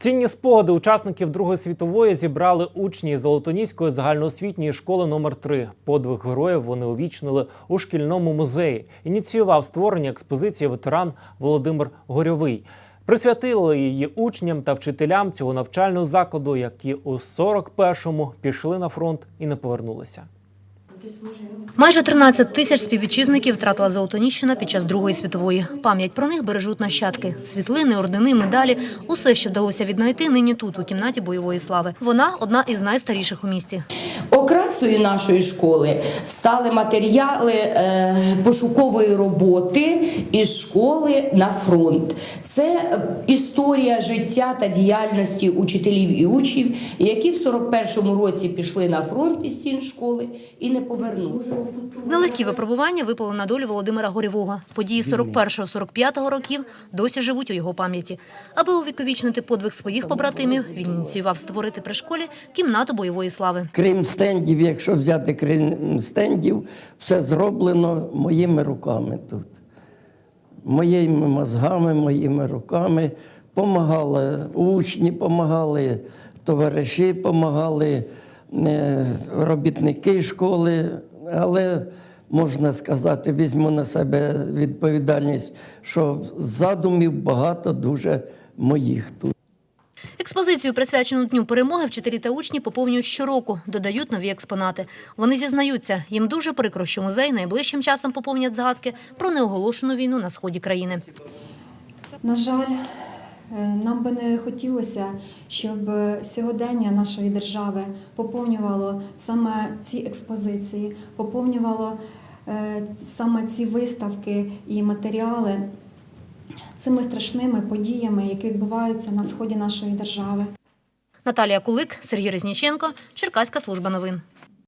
Цінні спогади учасників Другої світової зібрали учні Золотоніської загальноосвітньої школи номер 3 Подвиг героїв вони увічнили у шкільному музеї. Ініціював створення експозиції ветеран Володимир Горьовий. Присвятили її учням та вчителям цього навчального закладу, які у 41-му пішли на фронт і не повернулися. Майже 13 тисяч співвітчизників втратила Золотоніщина під час Другої світової. Пам'ять про них бережуть нащадки. Світлини, ордени, медалі – усе, що вдалося віднайти нині тут, у кімнаті бойової слави. Вона – одна із найстаріших у місті. Окрасою нашої школи стали матеріали е, пошукової роботи із школи на фронт. Це історія життя та діяльності учителів і учнів, які в 41-му році пішли на фронт із стін школи і не повернулися. Нелегкі випробування випали на долю Володимира Горєвого. Події 41-45 років досі живуть у його пам'яті. Аби увіковічнити подвиг своїх побратимів, він ініціював створити при школі кімнату бойової слави. Крім стендів, якщо взяти крім стендів, все зроблено моїми руками тут. Моїми мозгами, моїми руками. Помагали учні, помагали товариші, помагали е, робітники школи, але можна сказати, візьму на себе відповідальність, що задумів багато дуже моїх тут. Експозицію, присвячену Дню перемоги, вчителі та учні поповнюють щороку, додають нові експонати. Вони зізнаються, їм дуже прикро, що музей найближчим часом поповнять згадки про неоголошену війну на сході країни. На жаль, е, нам би не хотілося, щоб сьогодення нашої держави поповнювало саме ці експозиції, поповнювало е, саме ці виставки і матеріали цими страшними подіями, які відбуваються на сході нашої держави. Наталія Кулик, Сергій Резніченко, Черкаська служба новин.